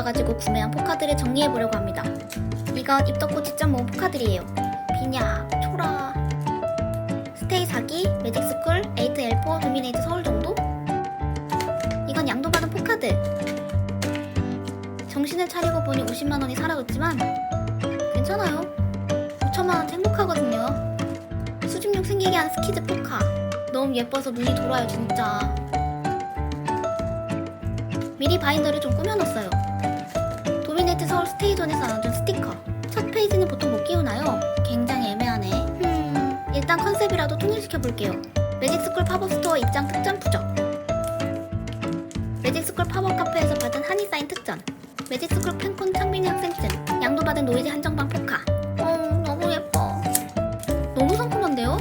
돌아가지고 구매한 포카들을 정리해보려고 합니다. 이건 입덕후 직접 모은 포카들이에요. 비냐, 초라, 스테이 사기, 매직스쿨, 에이트 엘포, 도미네이트 서울 정도? 이건 양도받은 포카들. 정신을 차리고 보니 50만원이 사라졌지만 괜찮아요. 5천만원 행복하거든요. 수집력 생기게 하는 스키즈 포카. 너무 예뻐서 눈이 돌아요, 진짜. 미리 바인더를 좀 꾸며놨어요. 서울 스테이존에서 나눠준 스티커. 첫 페이지는 보통 못 끼우나요? 굉장히 애매하네. 음, 일단 컨셉이라도 통일시켜볼게요. 매직스쿨 팝업 스토어 입장 특전 부적. 매직스쿨 팝업 카페에서 받은 한이 사인 특전. 매직스쿨 팬콘 창빈이 학생증. 양도받은 노이즈 한정방 포카. 어, 너무 예뻐. 너무 상큼한데요?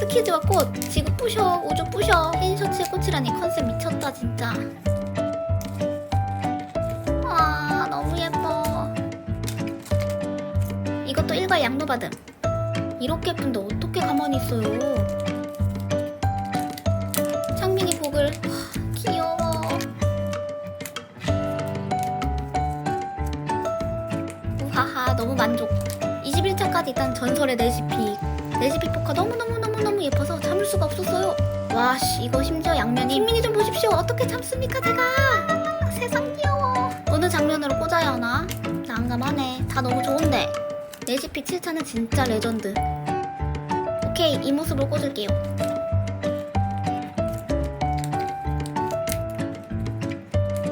스키즈와 꽃, 지구 부셔, 우주 부셔. 흰 셔츠에 꽃이라니 컨셉 미쳤다 진짜. 일괄 양도받음. 이렇게 예쁜데 어떻게 가만히 있어요? 창민이 복을 하, 귀여워. 우하하 너무 만족. 21차까지 있던 전설의 레시피. 레시피 포카 너무너무너무너무 예뻐서 참을 수가 없었어요. 와씨 이거 심지어 양면이 흰민이 좀 보십시오. 어떻게 참습니까 제가. 레시피 7차는 진짜 레전드. 오케이 이 모습으로 꽂을게요.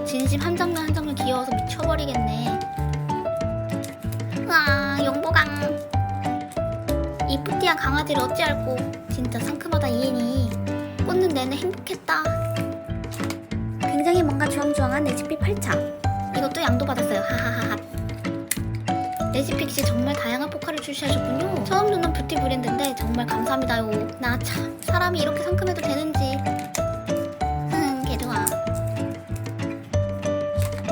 진심 한 장면 한 장면 귀여워서 미쳐버리겠네. 와 영보강 이 푸티한 강아지를 어찌할꼬 진짜 상큼하다 이엔이 꽂는 내내 행복했다 굉장히 뭔가 주황주황한 레시피 8차 이것도 양도 받았어요 하하하하 레시픽시 정말 다양한 포카를 출시하셨군요. 처음 듣는 뷰티 브랜드인데 정말 감사합니다요. 나 참 사람이 이렇게 상큼해도 되는지. 흥 개좋아.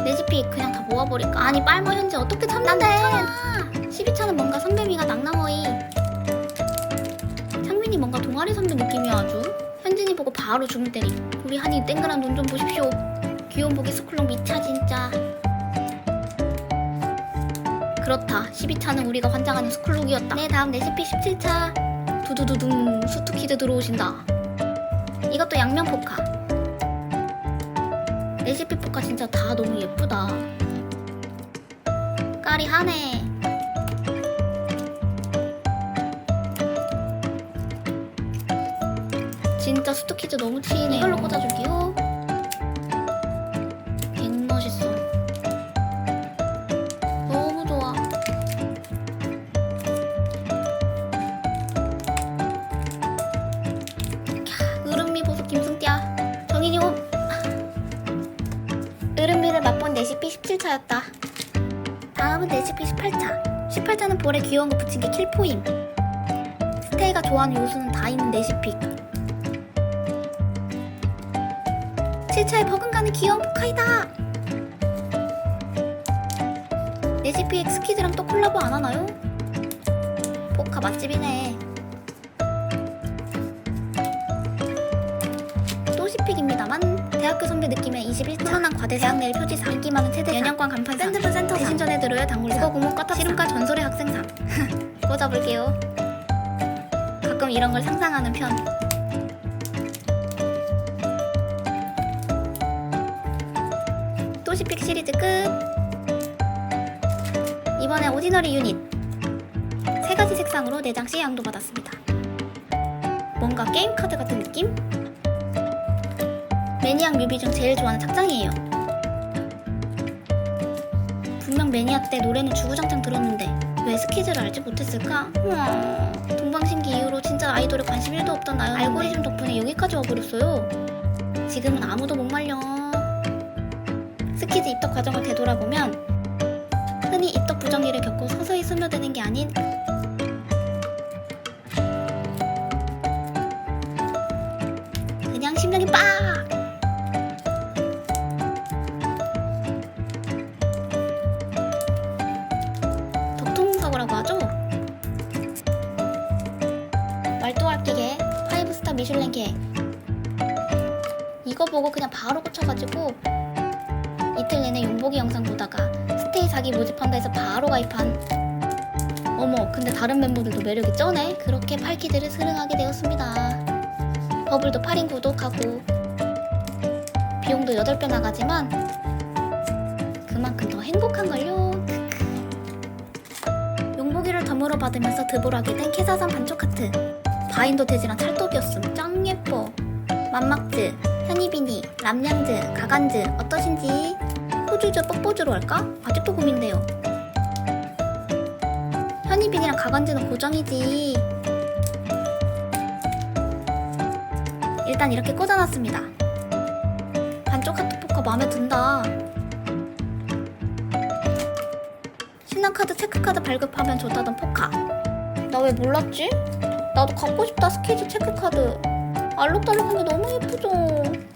레시피 그냥 다 모아버릴까? 아니 빨머 현지 어떻게 참는데? 12차는 뭔가 선배미가 낭낭어이. 창민이 뭔가 동아리 선배 느낌이야 아주. 현진이 보고 바로 주문 때리. 우리 한이 땡그란 눈 좀 보십시오. 귀여운 보기 스쿨롱 미차 진짜 그렇다. 12차는 우리가 환장하는 스쿨룩이었다. 네 다음 레시피 17차. 두두두둥. 수투키드 들어오신다. 이것도 양면 포카. 레시피 포카 진짜 다 너무 예쁘다. 까리하네. 진짜 수트키즈 너무 치이네. 이걸로 꽂아줄게요 레시피 17차였다 다음은 레시피 18차 18차는 볼에 귀여운 거 붙인 게 킬포임 스테이가 좋아하는 요소는 다 있는 레시피 7차에 버금가는 귀여운 포카이다. 레시피 스키즈랑 또 콜라보 안 하나요? 포카 맛집이네. 선배 느낌의 21차 훈훈한 과대 대학 내일 표지상 인기 많은 세대상 연영관 간판상 샌드분 센터상 대신전에 들어요 단골상 국어 공모 꽈탑상 실음과 전설의 학생상 꽂아볼게요. 가끔 이런 걸 상상하는 편. 또시픽 시리즈 끝. 이번에 오디너리 유닛. 세 가지 색상으로 4장씩 양도받았습니다. 뭔가 게임 카드 같은 느낌? 매니악 뮤비 중 제일 좋아하는 착장이에요. 분명 매니아 때 노래는 주구장창 들었는데 왜 스키즈를 알지 못했을까? 우와, 동방신기 이후로 진짜 아이돌에 관심 1도 없던 나연 알고리즘 덕분에 여기까지 와버렸어요. 지금은 아무도 못 말려. 스키즈 입덕 과정을 되돌아보면 흔히 입덕 부정기를 겪고 서서히 스며드는 게 아닌 말도알 기계 5스타 미슐랭 계획 이거 보고 그냥 바로 꽂혀가지고 이틀 내내 용보기 영상 보다가 스테이 자기 모집한다 해서 바로 가입한. 어머 근데 다른 멤버들도 매력이 쩌네? 그렇게 팔키드를 스릉하게 되었습니다. 버블도 8인 구독하고. 비용도 8배 나가지만 그만큼 더 행복한걸요. 용보기를 덤으로 받으면서 드볼하게 된 캐사산 반쪽 카트 바인더 돼지랑 찰떡이었음 짱 예뻐 맘막즈, 현이비니, 람냥즈, 가간즈 어떠신지 호주즈 뻑보즈로 할까? 아직도 고민돼요 현이빈이랑 가간즈는 고정이지. 일단 이렇게 꽂아놨습니다. 반쪽 카트 포커 마음에 든다. 신한카드 체크카드 발급하면 좋다던 포카. 나 왜 몰랐지? 나도 갖고 싶다 스케이트 체크카드. 알록달록한 게 너무 예쁘죠?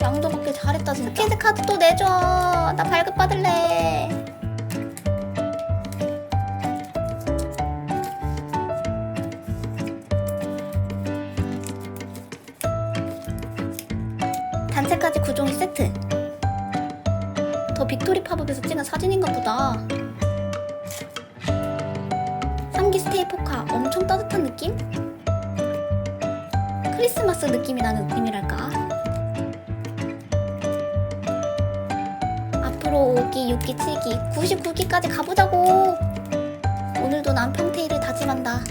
양도 받길 잘했다 진짜. 스케이트 카드 또 내줘. 나 발급 받을래. 단체까지 9종이 세트. 더 빅토리 팝업에서 찍은 사진인가 보다. 3기 스테이 포카 엄청 따뜻한 느낌? 크리스마스 느낌이 나는 느낌이랄까? 앞으로 5기, 6기, 7기, 99기까지 가보자고! 오늘도 난 평테이를 다짐한다.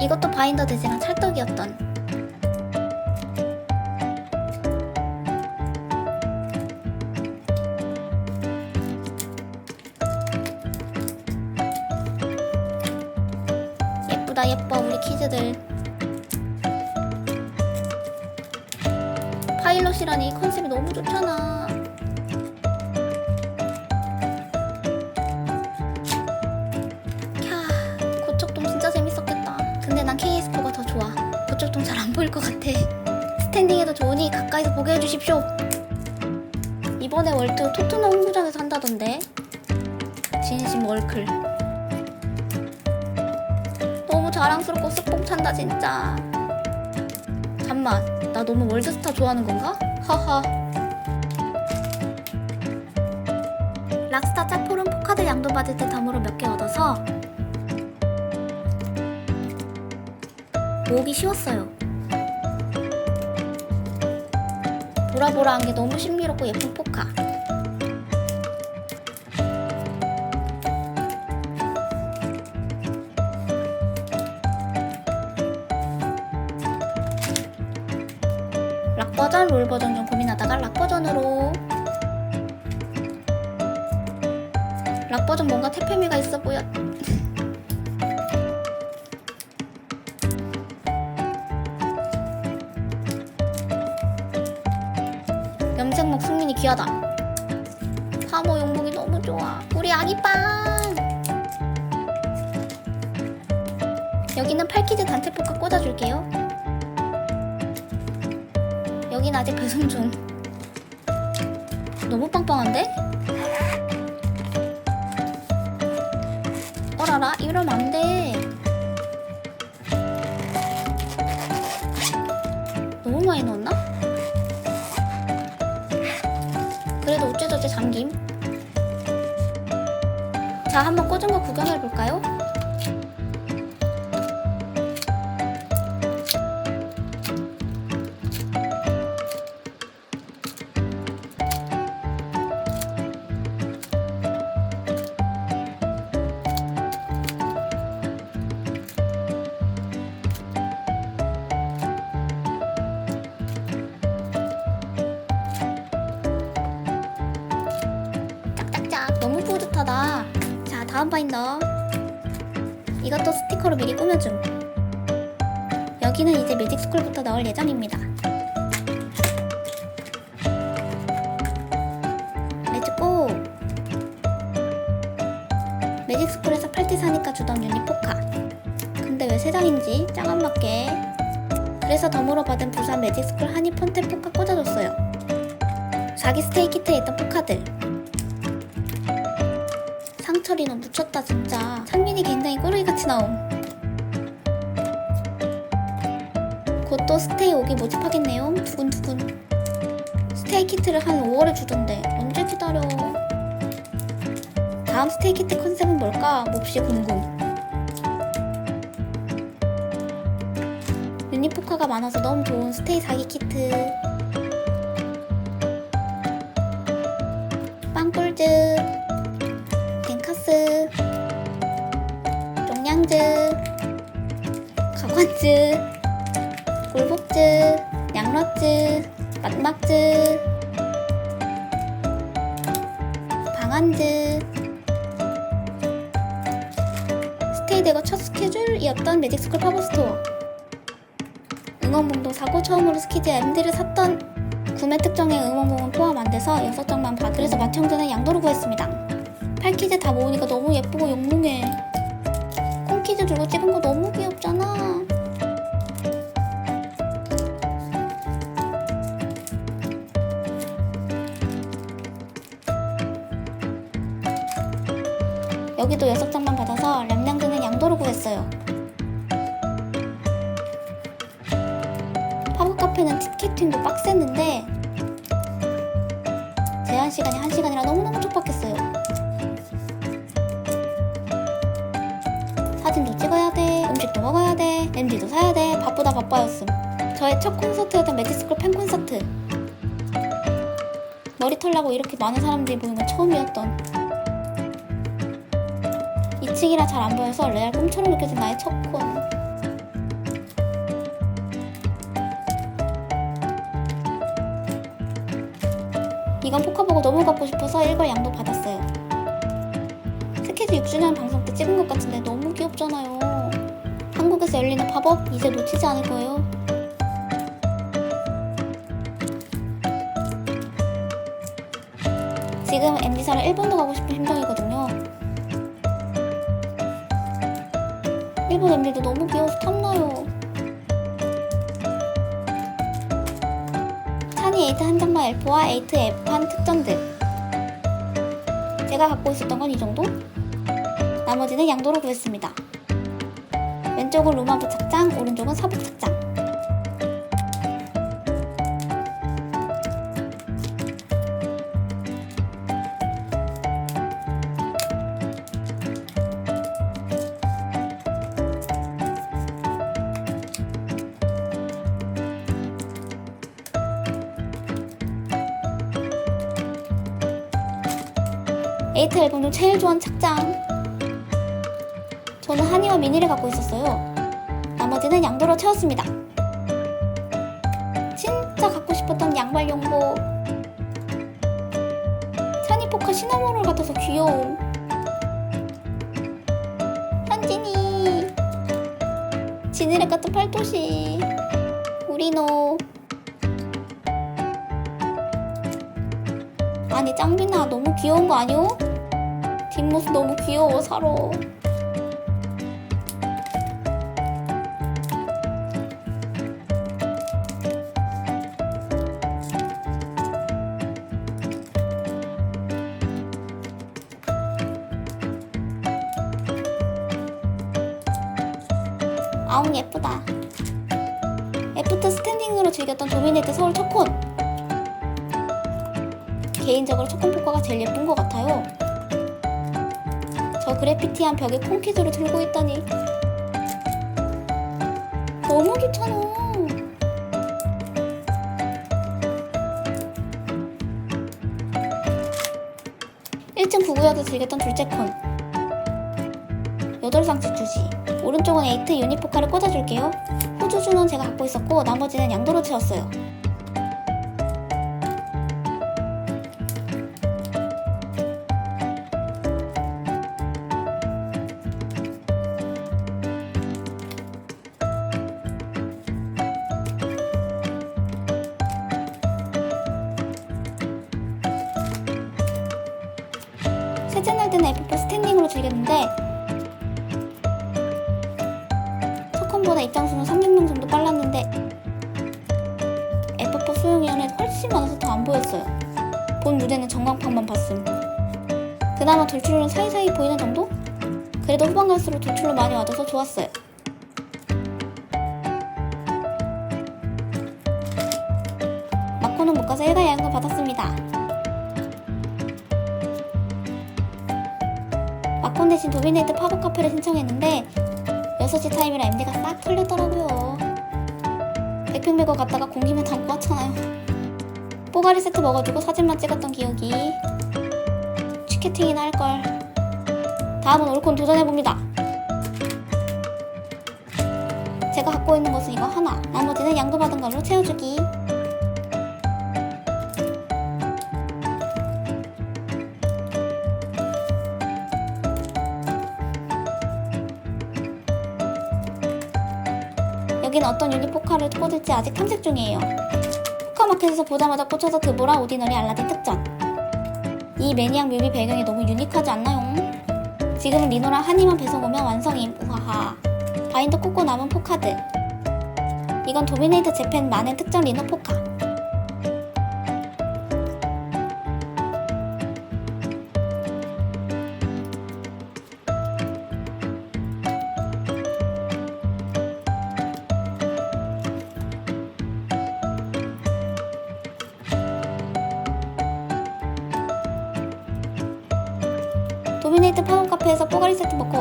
이것도 바인더 돼지랑 찰떡이었던 키즈들. 파일럿이라니 컨셉이 너무 좋잖아. 캬 고척돔 진짜 재밌었겠다. 근데 난 KS4가 더 좋아. 고척돔 잘 안 보일 것 같아. 스탠딩에도 좋으니 가까이서 보게 해주십시오. 이번에 월트 토트넘 홍구장에서 한다던데. 진심 월클 자랑스럽고 쓱뽕 찬다 진짜. 잠만 나 너무 월드스타 좋아하는 건가? 하하. 락스타 짤포름 포카들 양도 받을 때 덤으로 몇 개 얻어서 모으기 쉬웠어요. 보라보라한 게 너무 신비롭고 예쁜 포카 락 버전 뭔가 태페미가 있어 보여. 염색목 승민이 귀하다. 파모 용목이 너무 좋아. 우리 아기빵. 여기는 팔키즈 단체 포카 꽂아줄게요. 여긴 아직 배송 중. 어라라, 이러면 안 돼. 너무 많이 넣었나? 그래도 어째저째 잠김. 자, 한번 꽂은 거 구경해 볼까요? 뿌듯하다 자 다음 바인더. 이것도 스티커로 미리 꾸며줌. 여기는 이제 매직스쿨부터 넣을 예정입니다. 렛츠고! 매직스쿨에서 팔티 사니까 주던 유니 포카. 근데 왜 세 장인지 짱 안 맞게. 그래서 덤으로 받은 부산 매직스쿨 하니 폰테 포카 꽂아줬어요. 4기 스테이 키트에 있던 포카들 처리는 묻혔다 진짜. 창민이 굉장히 꼬르기같이 나옴. 곧 또 스테이 오기 모집하겠네요. 두근두근. 스테이 키트를 한 5월에 주던데 언제 기다려? 다음 스테이 키트 컨셉은 뭘까? 몹시 궁금. 유니포카가 많아서 너무 좋은 스테이 사기 키트 매직스쿨 팝업스토어 응원봉도 사고 처음으로 스키즈 MD를 샀던 구매 특정의 응원봉은 포함 안 돼서 6장만 받 그래서 마청전에 양도로 구했습니다. 팔키즈 다 모으니까 너무 예쁘고 용롱해. 콩키즈 들고 찍은 거 너무 귀엽잖아. 사진도 찍어야 돼, 음식도 먹어야 돼, 렌즈도 사야 돼, 바쁘다 바빠였음. 저의 첫 콘서트였던 매지스쿨 팬 콘서트. 머리 털라고 이렇게 많은 사람들이 모인 건 처음이었던. 2층이라 잘 안 보여서 레알 꿈처럼 느껴진 나의 첫 콘. 이건 포카보고 너무 갖고 싶어서 1걸 양도 받았어요. 스케줄 6주년 방송 때 찍은 것 같은데 너무 귀엽잖아요. 한국에서 열리는 팝업 이제 놓치지 않을 거예요. 지금 MD사랑 일본도 가고 싶은 심정이거든요. 일본 MD도 너무 귀여워서 탐나요. 찬이 에이트 한 장만 엘프와 에이트 F한 특전들. 제가 갖고 있었던 건 이 정도? 나머지는 양도로 구했습니다. 왼쪽은 로마부 착장, 오른쪽은 사복 착장. 에이트 앨범 중 제일 좋아하는 착장. 한이와 미니를 갖고 있었어요. 나머지는 양도로 채웠습니다. 진짜 갖고 싶었던 양말 용보. 차니포카 시나모롤 같아서 귀여움. 현진이. 지느레 같은 팔토시. 우리노. 아니 짱빈아 너무 귀여운 거 아니오? 뒷모습 너무 귀여워 사로 아웅 예쁘다 애프터 스탠딩으로 즐겼던 도미네이트 서울 첫콘 개인적으로 초콘포카가 제일 예쁜 것 같아요. 저 그래피티한 벽에 콩키즈를 들고 있다니 너무. 일층 구구역에서 즐겼던 둘째 콘. 여덟 상치 주지. 오른쪽은 에이트 유니포카를 꽂아줄게요. 호주 주는 제가 갖고 있었고 나머지는 양도로 채웠어요. 수용위원회 훨씬 많아서 더 안 보였어요. 본 무대는 전광판만 봤음. 그나마 돌출은 사이사이 보이는 정도? 그래도 후반 갈수록 돌출로 많이 와줘서 좋았어요. 마코는 못 가서 일가 야근을 받았습니다. 마콘 대신 도미네이트 팝업 카페를 신청했는데 6시 타임이라 MD가 싹 털렸더라고요. 메고 갔다가 공기면 담고 왔잖아요. 뽀가리 세트 먹어주고 사진만 찍었던 기억이 취캐팅이나 할걸. 다음은 올콘 도전해봅니다. 제가 갖고 있는 것은 이거 하나, 나머지는 양도받은 걸로 채워주기. 여긴 어떤 유니포카를 꽂을지 아직 탐색 중이에요. 포카마켓에서 보자마자 꽂혀서 드보라 오디너리 알라딘 특전. 이 매니악 뮤비 배경이 너무 유니크하지 않나요? 지금은 리노랑 한이만 배송 오면 완성임. 우하하. 바인더 꽂고 남은 포카드. 이건 도미네이트 재팬 만엔 특전 리노 포카.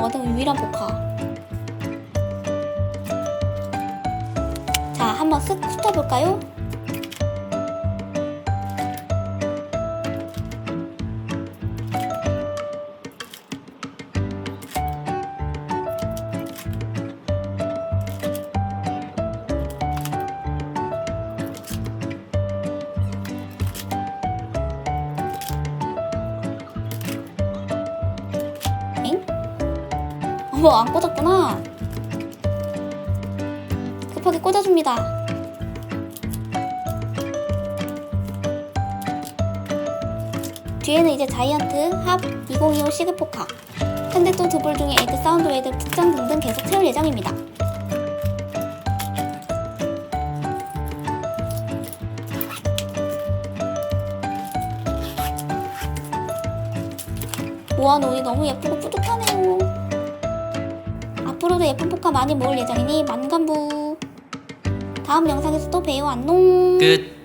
먹고 얻은 유일한 포카. 자, 한번 쓱 훑어볼까요? 안 꽂았구나. 급하게 꽂아줍니다. 뒤에는 이제 자이언트, 합, 2025 시그포카, 현대 또 두볼 중에 에그 사운드 웨이드 특전 등등 계속 채울 예정입니다. 모아놓이 너무 예쁘고 뿌듯하네요. 앞으로도 예쁜 포카 많이 모을 예정이니 만감부. 다음 영상에서 또 봬요. 안녕. 끝.